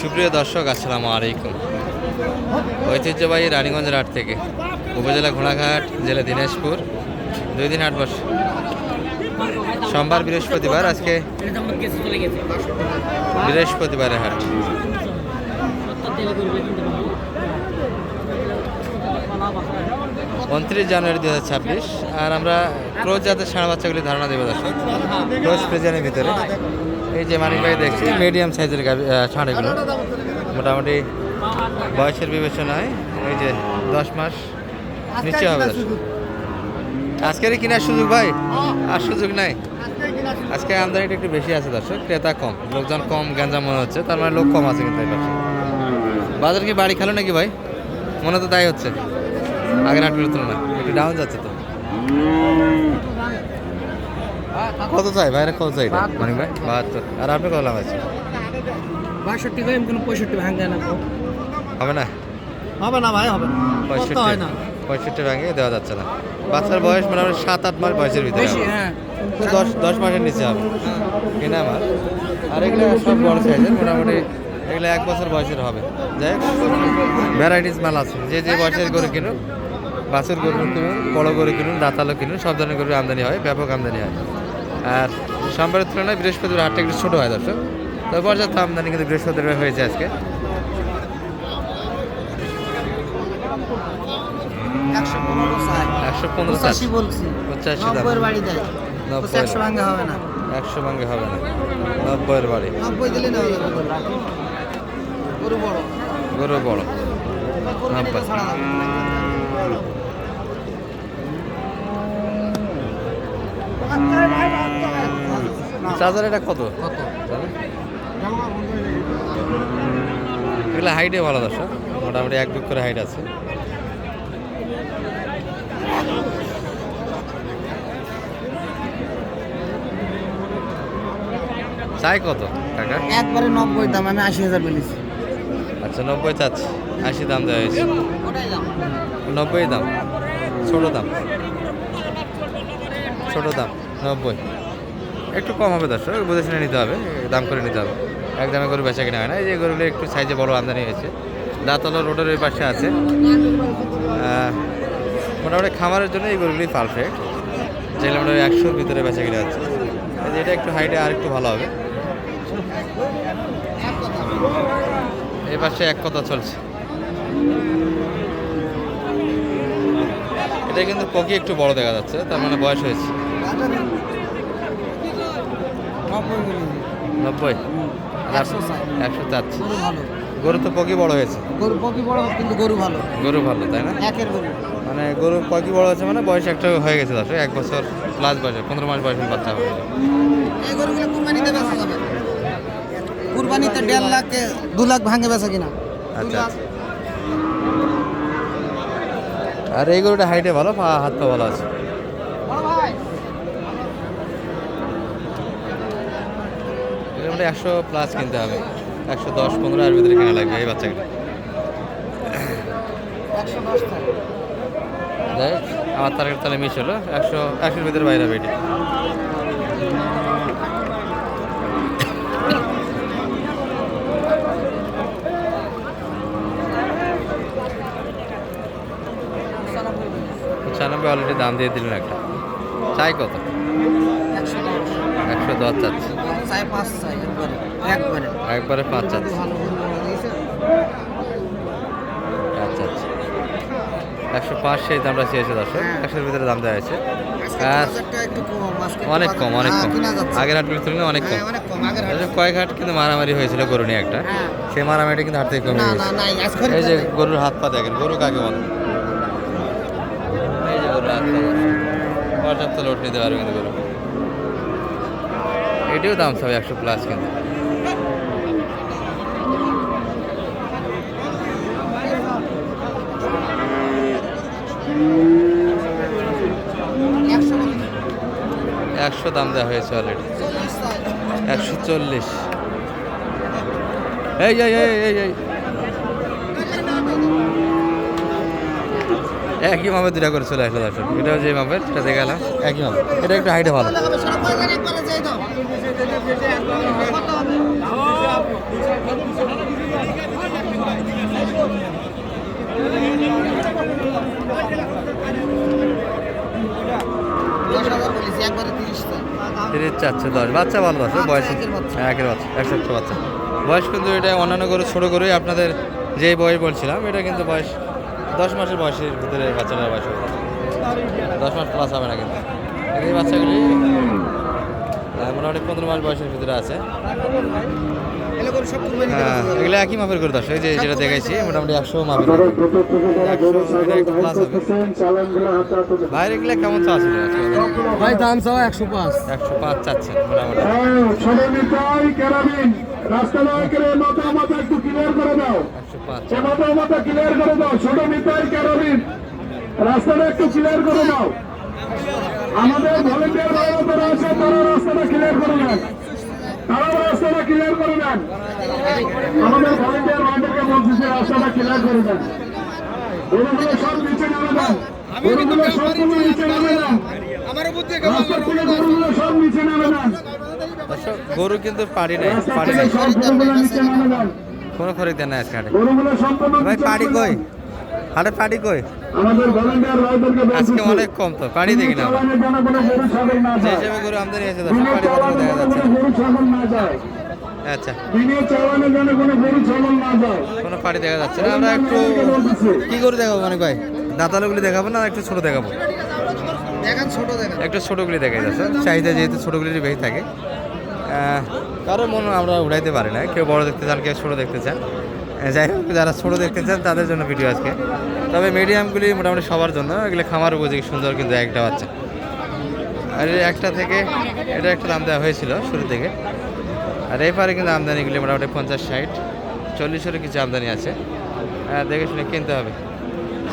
সুপ্রিয় দর্শক, আসসালামু আলাইকুম। ঐতিহ্যবাহী রানীগঞ্জের হাট থেকে উপজেলা ঘোড়াঘাট, জেলা দিনাজপুর, দুই দিন হাট বসে। সোমবার বৃহস্পতিবার, আজকে বৃহস্পতিবারের হাট। উনত্রিশ জানুয়ারি দু হাজার ছাব্বিশ, আর আমরা ক্রোজ জাতের ষাঁড় বাচ্চাগুলি ধারণা দেবে দর্শক। ক্রোজ প্রেজেন্টের ভিতরে। এই যে মানিক ভাই দেখছি মিডিয়াম সাইজের আহ, মোটামুটি বয়সের বিবেচনায় এই যে দশ মাস নিচে হবে। আজকের কেনার সুযোগ ভাই? আর সুযোগ নাই। আজকে আমদানিটা একটু বেশি আছে দর্শক ক্রেতা কম লোকজন কম গ্যাঞ্জাম মনে হচ্ছে তার মানে লোক কম আছে কিন্তু বাজার কি বাড়ি খেলো নাকি ভাই? মনে তো তাই হচ্ছে। আগের হাটের তুলনায় একটু ডাউন যাচ্ছে তো। কত চাই ভাইরা কত চাই? মানিক ভাই? বাহাত্তর। আর আপনি কত লাভ আছে? বাষট্টি ভাই কোনো পঁয়ষট্টি ভাঙে না হবে না? হবে না ভাই হবে না। পঁয়ষট্টি। হয় না। পঁয়ষট্টি ভাঙে দেওয়া যাচ্ছে না। বাচ্চার বয়স মোটামুটি সাত আট মাস বয়সের ভিতরে হ্যাঁ। দশ দশ মাসের নিচে হবে। কেনা আমার? আর এগুলো সব বড় সাইজের মোটামুটি এগুলো এক বছর বয়সের হবে। যাই ভ্যারাইটিস মাল আছে। যে যে বয়সের গরু কিনুন বাছুর গরু কিনুন বড় গরু কিনুন দাঁতালো কিনুন সব ধরনের গরু আমদানি হয় ব্যাপক আমদানি হয়। আর সোমবারের তুলনায় বৃহস্পতিবার হাটটা একটু ছোটো হয় দর্শক। তো পর্যাপ্ত আমদানি কিন্তু বৃহস্পতিবার হয়েছে আজকে। একশো পনেরো পঁচাশি বলছি। পঁচাশি দাম। নব্বইয়ের বাড়ি দেয়। একশো ভাঙে হবে না। একশো হবে না। নব্বইয়ের বাড়ি। নব্বই দিলে গরু বড়। গরু বড়। নব্বই। ছাড়া যাবে। চার্জার এটা কত? কত? এগুলো হাইটে ভালো দর্শক। মোটামুটি এক বুক করে হাইট আছে। চাই কত কাকা একবারে নব্বই দাম আমি আশি হাজার বলেছি আচ্ছা নব্বই চাচ্ছি। আশি দাম দেওয়া হয়েছে। নব্বই দাম। ছোটো দাম। ছোটো দাম নব্বই। একটু কম হবে দর্শক, বুঝে শুনে নিতে হবে, দাম করে নিতে হবে। এক দামে গরু বেচা কিনা হয় না, এই যে গরুগুলো একটু সাইজে বড় আমদানি হয়েছে। দাঁতলা রোডের ওই পাশে আছে। মোটামুটি খামারের জন্য এই গরুগুলি পারফেক্ট যেগুলো মোটামুটি একশোর ভিতরে বেচা কিনা এই এটা একটু হাইটে আর একটু ভালো হবে। এই পাশে এক কথা চলছে। এটা কিন্তু পকি একটু বড় দেখা যাচ্ছে, তার মানে বয়স হয়েছে। নব্বই আর একশো চাচ্ছি গরু তো পকি বড় হয়েছে। গরু পকি বড় কিন্তু গরু ভালো। গরু ভালো তাই না? একের গরু। মানে গরু পকি বড় হয়েছে মানে বয়স একটা হয়ে গেছে দশ এক বছর প্লাস বয়সে পনেরো মাস বয়সের বাচ্চা হবে এই গরুগুলো কুরবানিতে বেচা যাবে। কুরবানিতে দেড় লাখ দু লাখ ভাঙে বেচা কিনা। আচ্ছা আচ্ছা। আর এই গরুটা হাইটে ভালো পা হাত পা ভালো আছে? মোটামুটি একশো প্লাস কিনতে হবে। একশো দশ পনেরো এর ভিতরে কেনা লাগবে এই বাচ্চাগুলো। যাই আমার তারিখ তাহলে মিস হলো। একশো একশোর ভিতরে বাইরে হবে এটি। পঁচানব্বই অলরেডি দাম দিয়ে দিলেন একটা। চাই কত? একশো দশ চাচ্ছি। চাই পাঁচ চাই একবারে একবারে। একবারে পাঁচ আচ্ছা আচ্ছা একশো পাঁচ সেই দামটা চেয়েছে দর্শক। হ্যাঁ। একশোর ভিতরে দাম দেওয়া হয়েছে। আর বাজারটা একটু কম অনেক কম অনেক হ্যাঁ, কম। আগের হাটগুলোর তুলনায় অনেক কম। হ্যাঁ, অনেক কয়েক হাট কিন্তু মারামারি হয়েছিল গরু নিয়ে একটা। হ্যাঁ। সেই মারামারিটা কিন্তু হাট থেকে কমে গেছে এই যে গরুর হাত পা দেখেন গরু কাকে বলে? এই যে গরুর হাত পা। পর্যাপ্ত লোড নিতে পারবে কিন্তু গরু। এটিও দাম সব একশো প্লাস কিন্তু। একশো দাম দেওয়া হয়েছে অলরেডি একশো চল্লিশ। এই এই এই এই। একই মাপের দুটা করে চলে আসলো দর্শক। এটাও যে মাপের সেটা দেখে গেলাম একই মাপের। এটা একটু হাইটে ভালো। তিরিশ চারশো দশ। বাচ্চা ভালো আছে বয়স একের বাচ্চা। হ্যাঁ, একের বাচ্চা একশো বাচ্চা। বয়স কিন্তু এটা অন্যান্য গরু ছোটো গরুই আপনাদের যে বয়স বলছিলাম এটা কিন্তু বয়স দশ মাসের বয়সের ভিতরে বাচ্চাটার বয়স হবে। দশ মাস প্লাস হবে না কিন্তু। এই বাচ্চাগুলি মোটামুটি পনেরো মাস বয়সের ভিতরে আছে। এগুলো হ্যাঁ এগুলো একই মাপের করে দশ যে যেটা দেখাইছি মোটামুটি একশো মাপের ভাই কেমন চাচ্ছিল ভাই দাম চাও একশো পাঁচ। একশো পাঁচ চাচ্ছেন মোটামুটি। রাস্তা করে মাথা মাথা একটু ক্লিয়ার করে দাও পাঁচ। মাথা মাথা ক্লিয়ার করে দাও ছোট কেরাবিন রাস্তাটা একটু ক্লিয়ার করে দাও আমাদের ভলেন্টিয়ার ভাইরা যারা আছে তারা রাস্তাটা ক্লিয়ার করে নেন তারা রাস্তাটা নেন আমাদের ভলেন্টিয়ার রাস্তাটা ক্লিয়ার করে দেন। সব নিচে নামে দেন নিচে নামে দেন আমার বুদ্ধি গরুগুলো সব নিচে নামে দেন গরু কিন্তু পাড়ি নেই পাড়ি নেই। কোনো খরিদ দেন না। আজকে ভাই পাড়ি কই। হাটে পাড়ি কই? আমাদের ভলেন্টিয়ার ভাইদেরকে বলছি আজকে অনেক কম তো পাড়ি দেখি না যে যায়। হিসেবে গরু আমদানি হয়েছে পাড়ি দেখা যাচ্ছে। আচ্ছা। কোনো পাড়ি দেখা যাচ্ছে না। আমরা একটু কি করে দেখাবো মানে ভাই? দাঁতালুগুলি দেখাবো না একটু ছোট দেখাবো? দেখান ছোট একটু ছোটোগুলি দেখাই যাচ্ছে। চাহিদা যেহেতু ছোটোগুলির বেশি থাকে। কারও মন আমরা উড়াইতে পারি না। কেউ বড় দেখতে চান কেউ ছোটো দেখতে চান। যাই হোক যারা ছোটো দেখতে চান তাদের জন্য ভিডিও আজকে। তবে মিডিয়ামগুলি মোটামুটি সবার জন্য। এগুলো খামার উপযোগী সুন্দর কিন্তু একটা বাচ্চা। আর এই একটা থেকে এটা একটা দাম দেওয়া হয়েছিল শুরু থেকে। আর এবারে কিন্তু আমদানিগুলি মোটামুটি পঞ্চাশ ষাট চল্লিশেরও কিছু আমদানি আছে। দেখে শুনে কিনতে হবে।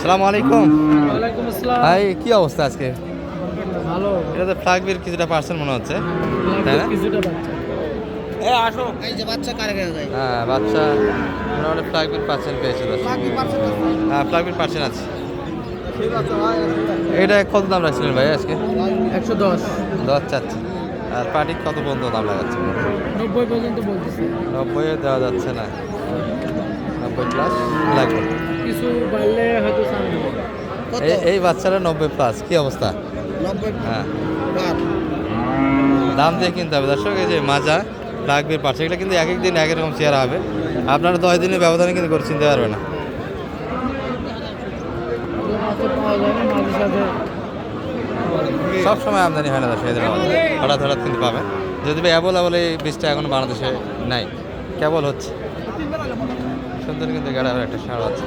সালাম আলাইকুম। ওয়ালাইকুম আসসালাম। ভাই কি অবস্থা আজকে? ভালো। এটা তো ফ্লাগবির কিছুটা পার্সেন্ট মনে হচ্ছে। তাই না? আসো। এই যে বাচ্চা হ্যাঁ বাচ্চা মোটামুটি ফ্লাগবির পার্সেন্ট পেয়েছিল। হ্যাঁ ফ্লাগবির পার্সেন্ট আছে। এটা কত দাম রাখছিলেন ভাই আজকে? একশো দশ। দশ চাচ্ছে। আর পার্টি কত পর্যন্ত দাম লাগাচ্ছে নব্বই পর্যন্ত বলতেছে। নব্বই দেওয়া যাচ্ছে না। নব্বই প্লাস লাগবে কিছু বাড়লে হয়তো এই এই বাচ্চারা নব্বই প্লাস কি অবস্থা? হ্যাঁ। দাম দিয়ে কিনতে হবে। দর্শক এই যে মাজা লাগবে পার্সেন্ট এগুলো কিন্তু এক এক দিন এক এক রকম চেয়ারা হবে। আপনারা দশ দিনের ব্যবধানে কিন্তু করে চিনতে পারবে না। সব সময় আমদানি হয় না এদের আমাদের। হঠাৎ হঠাৎ কিন্তু পাবেন যদি অ্যাভেলেবল এই বীজটা এখন বাংলাদেশে নাই। কেবল হচ্ছে। সুন্দর কিন্তু গাড়ি আবার একটা সার আছে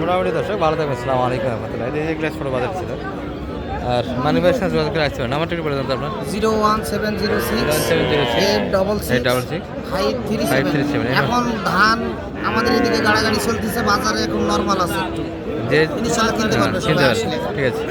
মোটামুটি দর্শক ভালো থাকবেন। সালাম আলাইকুম রহমতুল্লাহ। এই যে গ্লাস ছোটো বাজার ছিল। আর মানি ভাইয়ের সাথে যোগাযোগ করে আসতে পারেন নাম্বারটা একটু বলে দেন আপনার। Zero one seven zero six seven zero eight double eight double six five three five three seven এখন ধান আমাদের এদিকে গাড়াগাড়ি চলতেছে বাজারে এখন নর্মাল আছে যে হ্যাঁ, ঠিক আছে।